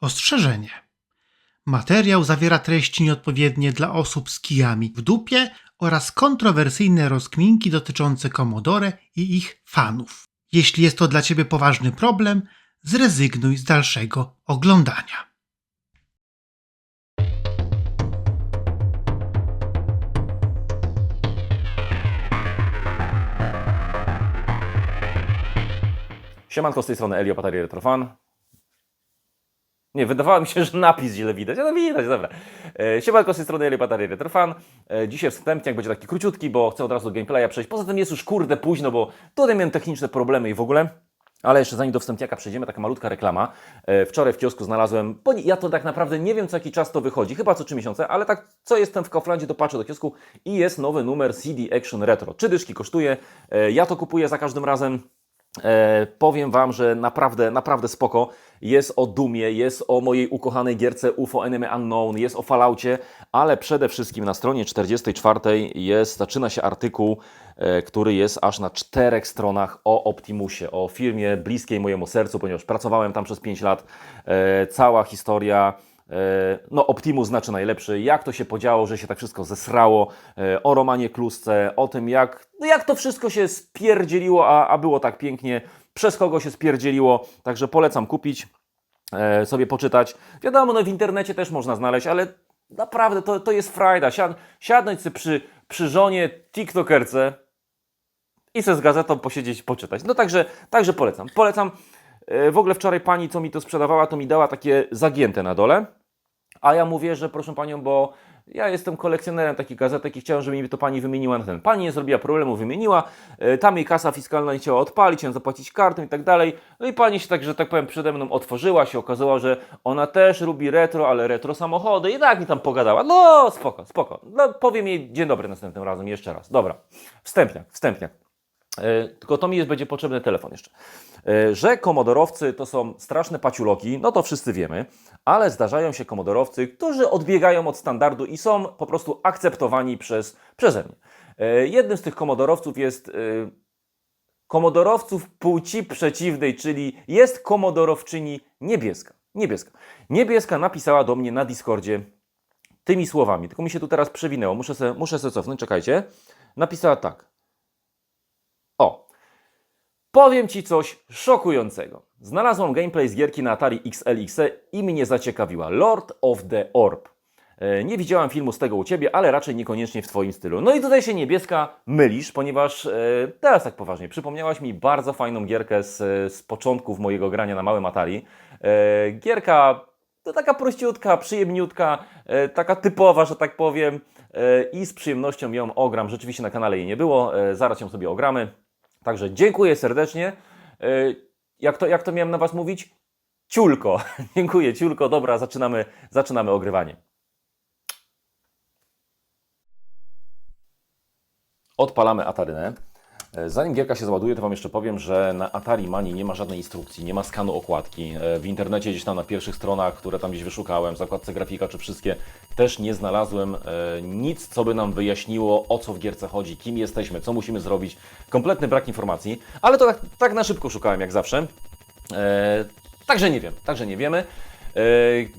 Ostrzeżenie. Materiał zawiera treści nieodpowiednie dla osób z kijami w dupie oraz kontrowersyjne rozkminki dotyczące Commodore i ich fanów. Jeśli jest to dla Ciebie poważny problem, zrezygnuj z dalszego oglądania. Siemanko, z tej strony Elio Patari Retrofan. Nie, wydawało mi się, że napis źle widać, ale widać, dobra. E, Siemanko, z tej strony Patari Retrofan. E, Dzisiaj wstępniak będzie taki króciutki, bo chcę od razu do gameplaya przejść. Poza tym jest już kurde późno, bo tutaj miałem techniczne problemy i w ogóle. Ale jeszcze zanim do wstępniaka przejdziemy, taka malutka reklama. E, Wczoraj w kiosku znalazłem, bo ja to tak naprawdę nie wiem co jaki czas to wychodzi, chyba co 3 miesiące, ale tak co jestem w Kauflandzie, to patrzę do kiosku i jest nowy numer CD Action Retro. Trzy dyszki kosztuje, ja to kupuję za każdym razem. E, powiem Wam, że naprawdę, naprawdę spoko. Jest o Dumie, jest o mojej ukochanej gierce UFO Enemy Unknown, jest o Falloutie, ale przede wszystkim na stronie 44 jest, zaczyna się artykuł, e, który jest aż na czterech stronach o Optimusie, o firmie bliskiej mojemu sercu, ponieważ pracowałem tam przez 5 lat. E, cała historia No, Optimus znaczy najlepszy. Jak to się podziało, że się tak wszystko zesrało? E, O Romanie Klusce, o tym, jak, no jak to wszystko się spierdzieliło, a, a było tak pięknie, przez kogo się spierdzieliło. Także polecam kupić, e, sobie poczytać. Wiadomo, no w internecie też można znaleźć, ale naprawdę to, to jest frajda. Siad, siadnąć sobie przy, przy żonie TikTokerce i sobie z gazetą posiedzieć, poczytać. No także, także polecam. Polecam. E, W ogóle wczoraj pani, co mi to sprzedawała, to mi dała takie zagięte na dole. A ja mówię, że proszę panią, bo ja jestem kolekcjonerem takich gazetek i chciałem, żeby mi to pani wymieniła na ten. Pani nie zrobiła problemu, wymieniła. E, Tam jej kasa fiskalna nie chciała odpalić, chciałem zapłacić kartą i tak dalej. No i pani się tak, że tak powiem, przede mną otworzyła, się okazało, że ona też lubi retro, ale retro samochody i tak mi tam pogadała. No spoko, spoko. No powiem jej dzień dobry następnym razem, jeszcze raz. Dobra, wstępniak, wstępniak. E, Tylko to mi jest, będzie potrzebny telefon jeszcze. E, Że komodorowcy to są straszne paciuloki, no to wszyscy wiemy, ale zdarzają się komodorowcy, którzy odbiegają od standardu i są po prostu akceptowani przez, przeze mnie. E, Jednym z tych komodorowców jest komodorowców płci przeciwnej, czyli jest komodorowczyni niebieska. Niebieska. Niebieska napisała do mnie na Discordzie tymi słowami, tylko mi się tu teraz przewinęło, muszę se, muszę se cofnąć, czekajcie. Napisała tak. Powiem Ci coś szokującego. Znalazłam gameplay z gierki na Atari XLXE i mnie zaciekawiła. Lord of the Orb. E, Nie widziałam filmu z tego u Ciebie, ale raczej niekoniecznie w Twoim stylu. No i tutaj się niebieska mylisz, ponieważ e, teraz tak poważnie, przypomniałaś mi bardzo fajną gierkę z, z początków mojego grania na małym Atari. E, Gierka to taka prościutka, przyjemniutka, taka typowa, że tak powiem. I z przyjemnością ją ogram. Rzeczywiście na kanale jej nie było, zaraz ją sobie ogramy. Także dziękuję serdecznie. E, Jak to, jak to miałem na Was mówić? Ciulko. dziękuję, ciulko. Dobra, zaczynamy, zaczynamy ogrywanie. Odpalamy Atarynę. E, Zanim gierka się załaduje, to Wam jeszcze powiem, że na Atari Mani nie ma żadnej instrukcji, nie ma skanu okładki. E, W internecie gdzieś tam na pierwszych stronach, które tam gdzieś wyszukałem, zakładce grafika czy wszystkie, też nie znalazłem e, nic, co by nam wyjaśniło, o co w gierce chodzi, kim jesteśmy, co musimy zrobić. Kompletny brak informacji, ale to tak, tak na szybko szukałem, jak zawsze. Także nie wiem, także nie wiemy.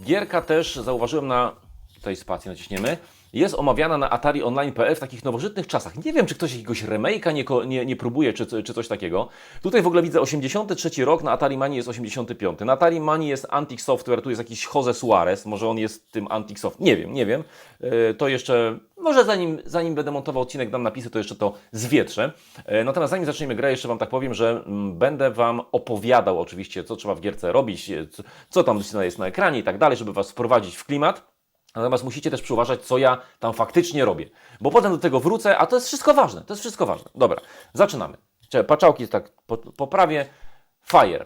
Gierka też zauważyłem na tutaj spację naciśniemy. Jest omawiana na Atari Online.pl w takich nowożytnych czasach. Nie wiem, czy ktoś jakiegoś remake'a nie, nie, nie próbuje, czy, czy coś takiego. Tutaj w ogóle widzę 83 rok, na Atari Mani jest 85. Na Atari Mani jest Antic Software, tu jest jakiś Jose Suarez, może on jest tym Antic Software. Nie wiem, nie wiem. E, To jeszcze, może zanim, zanim będę montował odcinek, dam napisy, to jeszcze to zwietrzę. E, Natomiast zanim zaczniemy grę, jeszcze Wam tak powiem, że mm, będę Wam opowiadał oczywiście, co trzeba w gierce robić, e, co tam jest na ekranie i tak dalej, żeby Was wprowadzić w klimat. Natomiast musicie też przyuważać, co ja tam faktycznie robię. Bo potem do tego wrócę, a to jest wszystko ważne. To jest wszystko ważne. Dobra, zaczynamy. Paczałki tak po- poprawię. Fire.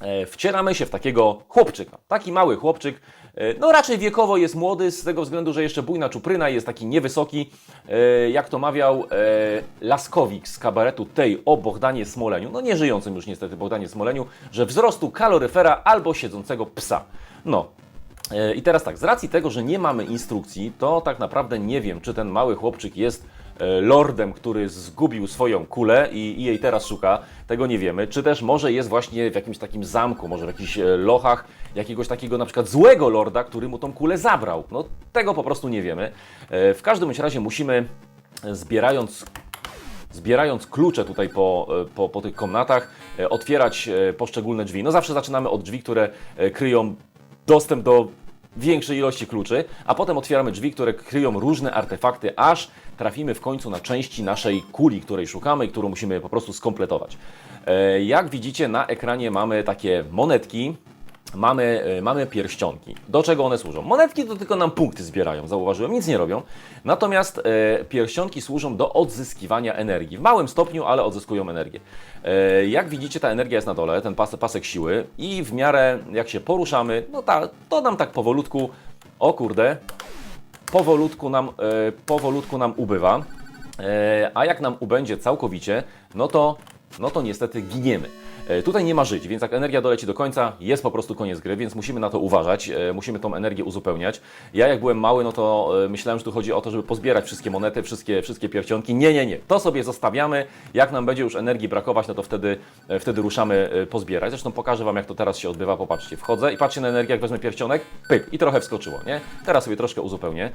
E, Wcieramy się w takiego chłopczyka. Taki mały chłopczyk. e, No raczej wiekowo jest młody, z tego względu, że jeszcze bujna czupryna jest taki niewysoki. E, Jak to mawiał Laskowik z kabaretu tej o Bohdanie Smoleniu, no nie żyjącym już niestety Bohdanie Smoleniu, że wzrostu kaloryfera albo siedzącego psa. No, I teraz tak, z racji tego, że nie mamy instrukcji, to tak naprawdę nie wiem, czy ten mały chłopczyk jest e, lordem, który zgubił swoją kulę i, i jej teraz szuka. Tego nie wiemy. Czy też może jest właśnie w jakimś takim zamku, może w jakichś e, lochach jakiegoś takiego na przykład złego lorda, który mu tą kulę zabrał. No tego po prostu nie wiemy. E, W każdym razie musimy, e, zbierając zbierając klucze tutaj po, e, po, po tych komnatach, e, otwierać e, poszczególne drzwi. No zawsze zaczynamy od drzwi, które e, kryją dostęp do większej ilości kluczy, a potem otwieramy drzwi, które kryją różne artefakty, aż trafimy w końcu na części naszej kuli, której szukamy i którą musimy po prostu skompletować. E, Jak widzicie na ekranie mamy takie monetki, mamy, e, mamy pierścionki. Do czego one służą? Monetki to tylko nam punkty zbierają, zauważyłem, nic nie robią. Natomiast e, pierścionki służą do odzyskiwania energii. W małym stopniu, ale odzyskują energię. E, jak widzicie, ta energia jest na dole, ten pas, pasek siły i w miarę jak się poruszamy, no ta, to nam tak powolutku, o kurde, powolutku nam, e, powolutku nam ubywa. E, a jak nam ubędzie całkowicie, no to, no to niestety giniemy. E, Tutaj nie ma żyć, więc jak energia doleci do końca, jest po prostu koniec gry, więc musimy na to uważać, e, musimy tą energię uzupełniać. Ja jak byłem mały, no to e, myślałem, że tu chodzi o to, żeby pozbierać wszystkie monety, wszystkie, wszystkie pierścionki. Nie, nie, nie. To sobie zostawiamy. Jak nam będzie już energii brakować, no to wtedy, wtedy ruszamy pozbierać. Zresztą pokażę Wam, jak to teraz się odbywa. Popatrzcie, wchodzę i patrzcie na energię, jak wezmę pierścionek, pyk, i trochę wskoczyło, nie? Teraz sobie troszkę uzupełnię.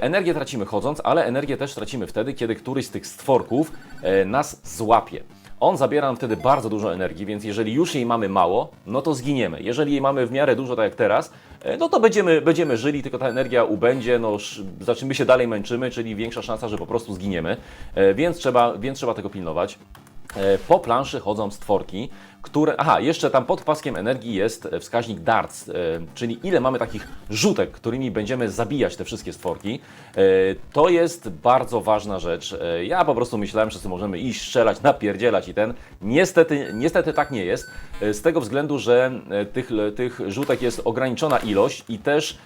Energię tracimy chodząc, ale energię też tracimy wtedy, kiedy któryś z tych stworków nas złapie. On zabiera nam wtedy bardzo dużo energii, więc jeżeli już jej mamy mało, no to zginiemy. Jeżeli jej mamy w miarę dużo, tak jak teraz, e, no to będziemy, będziemy żyli, tylko ta energia ubędzie, no znaczy my się dalej męczymy, czyli większa szansa, że po prostu zginiemy, E, więc trzeba, więc trzeba tego pilnować. E, Po planszy chodzą stworki, które. Aha, jeszcze tam pod paskiem energii jest e, wskaźnik darts, e, czyli ile mamy takich rzutek, którymi będziemy zabijać te wszystkie stworki. E, To jest bardzo ważna rzecz. Ja po prostu myślałem, że możemy iść, strzelać, napierdzielać i ten. Niestety, niestety tak nie jest. Z tego względu, że tych, tych rzutek jest ograniczona ilość i też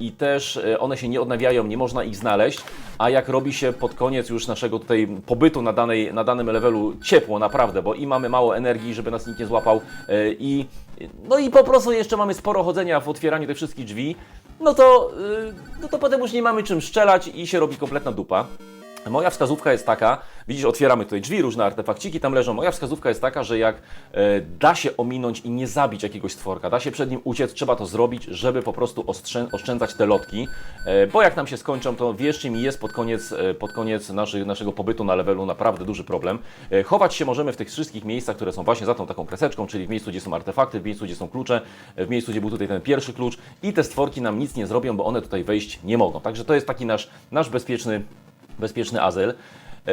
i też e, one się nie odnawiają, nie można ich znaleźć, a jak robi się pod koniec już naszego tutaj pobytu na, danej, na danym levelu ciepło naprawdę, bo i mamy mało energii, żeby nas nikt nie złapał e, i no i po prostu jeszcze mamy sporo chodzenia w otwieraniu tych wszystkich drzwi, no to, e, no to potem już nie mamy czym strzelać i się robi kompletna dupa. Moja wskazówka jest taka, widzisz, otwieramy tutaj drzwi, różne artefakciki tam leżą. Moja wskazówka jest taka, że jak e, da się ominąć i nie zabić jakiegoś stworka, da się przed nim uciec, trzeba to zrobić, żeby po prostu oszczędzać te lotki, e, bo jak nam się skończą, to wierzcie mi, jest pod koniec, e, pod koniec naszego pobytu na levelu naprawdę duży problem. Chować się możemy w tych wszystkich miejscach, które są właśnie za tą taką kreseczką, czyli w miejscu, gdzie są artefakty, w miejscu, gdzie są klucze, w miejscu, gdzie był tutaj ten pierwszy klucz i te stworki nam nic nie zrobią, bo one tutaj wejść nie mogą. Także to jest taki nasz, nasz bezpieczny bezpieczny azyl. E,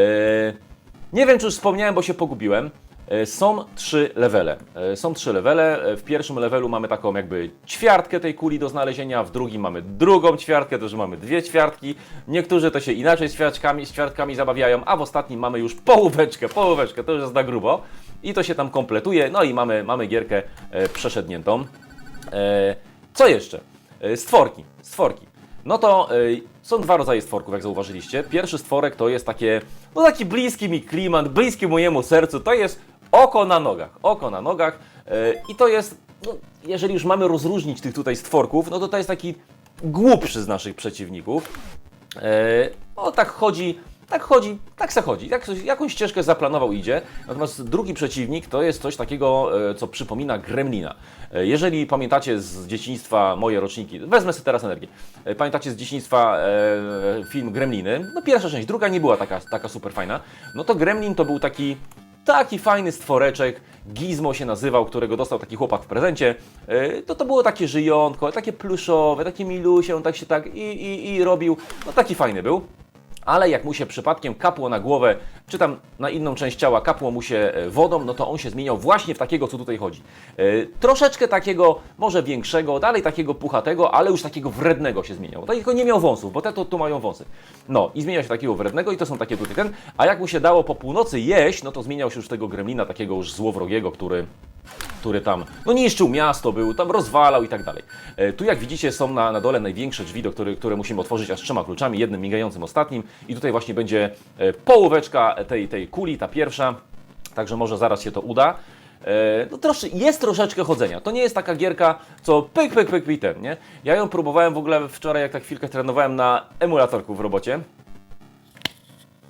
Nie wiem, czy już wspomniałem, bo się pogubiłem. E, Są trzy levele. E, Są trzy levele. W pierwszym levelu mamy taką jakby ćwiartkę tej kuli do znalezienia, w drugim mamy drugą ćwiartkę, to że mamy dwie ćwiartki. Niektórzy to się inaczej z ćwiartkami, z ćwiartkami zabawiają, a w ostatnim mamy już połóweczkę, połóweczkę, to już jest na grubo. I to się tam kompletuje, no i mamy, mamy gierkę przeszedniętą. Co jeszcze? Stworki, stworki. No to są dwa rodzaje stworków, jak zauważyliście. Pierwszy stworek to jest takie, no taki bliski mi klimat, bliski mojemu sercu, to jest oko na nogach. Oko na nogach y, i to jest, no, jeżeli już mamy rozróżnić tych tutaj stworków, no to to jest taki głupszy z naszych przeciwników. E, O tak chodzi, tak chodzi, tak se chodzi. Jak, jakąś ścieżkę zaplanował idzie. Natomiast drugi przeciwnik to jest coś takiego, e, co przypomina gremlina. E, Jeżeli pamiętacie z dzieciństwa moje roczniki, wezmę sobie teraz energię. E, Pamiętacie z dzieciństwa film Gremliny? No pierwsza część, druga nie była taka, taka super fajna. No to Gremlin to był taki taki fajny stworeczek, Gizmo się nazywał, którego dostał taki chłopak w prezencie. To to było takie żyjątko, takie pluszowe, takie milusie, on tak się tak i, i, i robił. No taki fajny był. Ale jak mu się przypadkiem kapło na głowę, czy tam na inną część ciała kapło mu się e, wodą, no to on się zmieniał właśnie w takiego, co tutaj chodzi. E, troszeczkę takiego, może większego, dalej takiego puchatego, ale już takiego wrednego się zmieniał. Tylko nie miał wąsów, bo te to tu mają wąsy. No i zmieniał się takiego wrednego i to są takie tutaj ten. A jak mu się dało po północy jeść, no to zmieniał się już tego gremlina, takiego już złowrogiego, który który tam no, niszczył miasto, był tam rozwalał i tak dalej. E, Tu jak widzicie są na, na dole największe drzwi, do których, które musimy otworzyć aż trzema kluczami, jednym migającym ostatnim i tutaj właśnie będzie e, połóweczka tej, tej kuli, ta pierwsza, także może zaraz się to uda. E, No trosze, jest troszeczkę chodzenia. To nie jest taka gierka, co pyk, pyk, pyk, pyk, ten, nie? Ja ją próbowałem w ogóle wczoraj, jak tak chwilkę trenowałem na emulatorku w robocie.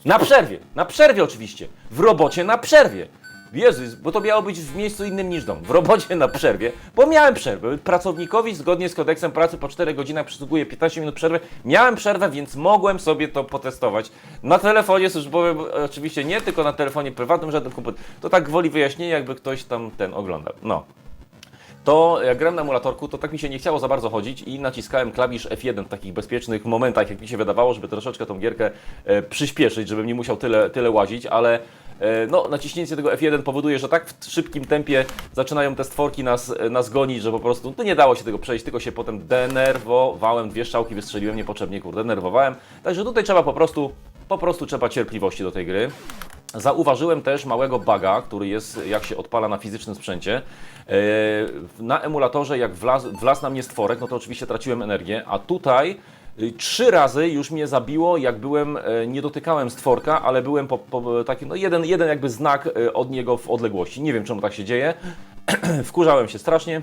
Na przerwie, na przerwie oczywiście. W robocie na przerwie. Jezus, bo to miało być w miejscu innym niż dom. W robocie na przerwie, bo miałem przerwę. Pracownikowi zgodnie z kodeksem pracy po 4 godzinach przysługuje 15 minut przerwy. Miałem przerwę, więc mogłem sobie to potestować. Na telefonie służbowym, oczywiście nie, tylko na telefonie prywatnym, żaden komputer. To tak gwoli wyjaśnienia, jakby ktoś tam ten oglądał. No to jak grałem na emulatorku, to tak mi się nie chciało za bardzo chodzić i naciskałem klawisz F1 w takich bezpiecznych momentach, jak mi się wydawało, żeby troszeczkę tą gierkę e, przyspieszyć, żebym nie musiał tyle, tyle łazić, ale no, naciśnięcie tego F1 powoduje, że tak w szybkim tempie zaczynają te stworki nas, e, nas gonić, że po prostu no, nie dało się tego przejść, tylko się potem denerwowałem, dwie strzałki wystrzeliłem niepotrzebnie, kurde, denerwowałem. Także tutaj trzeba po prostu, po prostu trzeba cierpliwości do tej gry. Zauważyłem też małego buga, który jest, jak się odpala na fizycznym sprzęcie. E, Na emulatorze, jak wlazł, wlazł na mnie stworek, no to oczywiście traciłem energię, a tutaj trzy razy już mnie zabiło, jak byłem, e, nie dotykałem stworka, ale byłem po, po takim, no jeden, jeden jakby znak e, od niego w odległości. Nie wiem, czemu tak się dzieje. Wkurzałem się strasznie.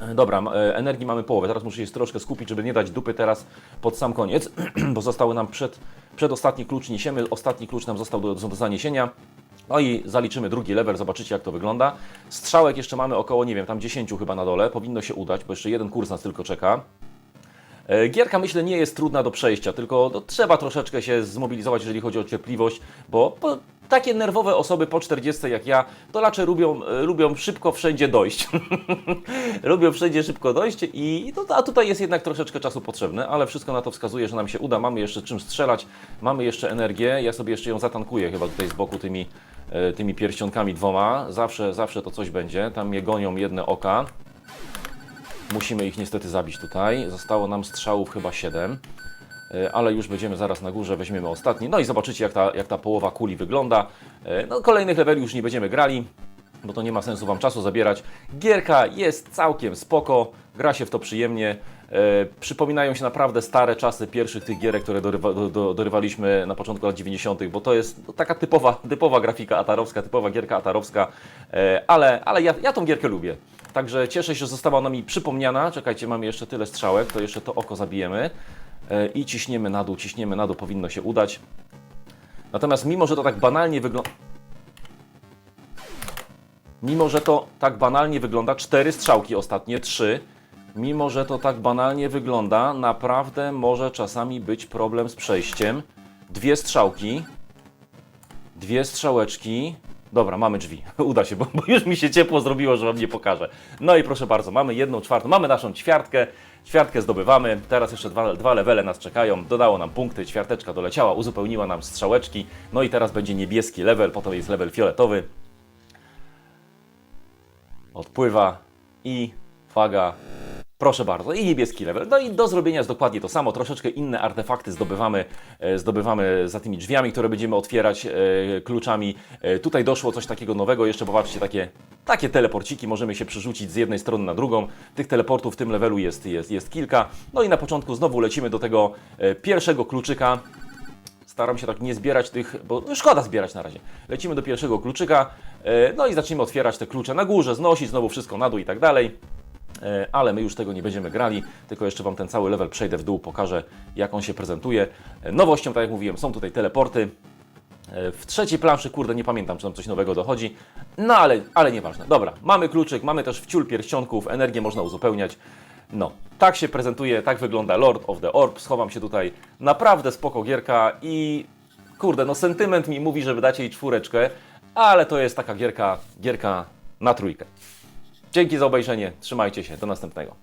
E, Dobra, energii mamy połowę. Teraz muszę się troszkę skupić, żeby nie dać dupy teraz pod sam koniec, bo zostały nam przed, przedostatni klucz niesiemy. Ostatni klucz nam został do, do zaniesienia. No i zaliczymy drugi level, zobaczycie jak to wygląda. Strzałek jeszcze mamy około, nie wiem, tam 10 chyba na dole. Powinno się udać, bo jeszcze jeden kurs nas tylko czeka. E, Gierka myślę nie jest trudna do przejścia, tylko no, trzeba troszeczkę się zmobilizować, jeżeli chodzi o cierpliwość, bo, bo takie nerwowe osoby po 40 jak ja, to raczej lubią, e, lubią szybko wszędzie dojść. lubią wszędzie szybko dojść i no, a tutaj jest jednak troszeczkę czasu potrzebne, ale wszystko na to wskazuje, że nam się uda. Mamy jeszcze czym strzelać, mamy jeszcze energię. Ja sobie jeszcze ją zatankuję chyba tutaj z boku tymi, e, tymi pierścionkami dwoma. Zawsze, zawsze to coś będzie. Tam mnie gonią jedne oka. Musimy ich niestety zabić tutaj. Zostało nam strzałów chyba 7. Ale już będziemy zaraz na górze, weźmiemy ostatni. No i zobaczycie, jak ta, jak ta połowa kuli wygląda. E, No, kolejnych leveli już nie będziemy grali, bo to nie ma sensu Wam czasu zabierać. Gierka jest całkiem spoko, gra się w to przyjemnie. E, przypominają się naprawdę stare czasy pierwszych tych które dorywa, do, do, dorywaliśmy na początku lat 90., bo to jest no, taka typowa, typowa grafika atarowska, typowa gierka atarowska, e, ale, ale ja, ja tą gierkę lubię. Także cieszę się, że została ona mi przypomniana. Czekajcie, mamy jeszcze tyle strzałek, to jeszcze to oko zabijemy. E, I ciśniemy na dół, ciśniemy na dół, powinno się udać. Natomiast mimo, że to tak banalnie wygląda... Mimo, że to tak banalnie wygląda, cztery strzałki ostatnie, trzy. Mimo, że to tak banalnie wygląda, naprawdę może czasami być problem z przejściem. Dwie strzałki, dwie strzałeczki. Dobra, mamy drzwi. Uda się, bo, już mi się ciepło zrobiło, że Wam nie pokażę. No i proszę bardzo, mamy jedną czwartą, mamy naszą ćwiartkę. Ćwiartkę zdobywamy. Teraz jeszcze dwa, dwa levele nas czekają. Dodało nam punkty, ćwiarteczka doleciała, uzupełniła nam strzałeczki. No i teraz będzie niebieski level, potem jest level fioletowy. Odpływa i faga. Proszę bardzo, i niebieski level. No i do zrobienia jest dokładnie to samo. Troszeczkę inne artefakty zdobywamy, e, zdobywamy za tymi drzwiami, które będziemy otwierać e, kluczami. E, tutaj doszło coś takiego nowego. Jeszcze popatrzcie, takie, takie teleporciki. Możemy się przerzucić z jednej strony na drugą. Tych teleportów w tym levelu jest, jest, jest kilka. No i na początku znowu lecimy do tego pierwszego kluczyka. Staram się tak nie zbierać tych, bo no szkoda zbierać na razie. Lecimy do pierwszego kluczyka, no i zaczniemy otwierać te klucze na górze, znosić znowu wszystko na dół i tak dalej. E, Ale my już tego nie będziemy grali, tylko jeszcze Wam ten cały level przejdę w dół, pokażę jak on się prezentuje. E, Nowością, tak jak mówiłem, są tutaj teleporty. E, W trzeciej planszy, kurde, nie pamiętam, czy tam coś nowego dochodzi. No ale, ale nieważne. Dobra, mamy kluczyk, mamy też wciul pierścionków, energię można uzupełniać. No, tak się prezentuje, tak wygląda Lord of the Orb. Schowam się tutaj. Naprawdę spoko gierka i kurde, no sentyment mi mówi, żeby dać jej czwóreczkę, ale to jest taka gierka, gierka na trójkę. Dzięki za obejrzenie, trzymajcie się, do następnego.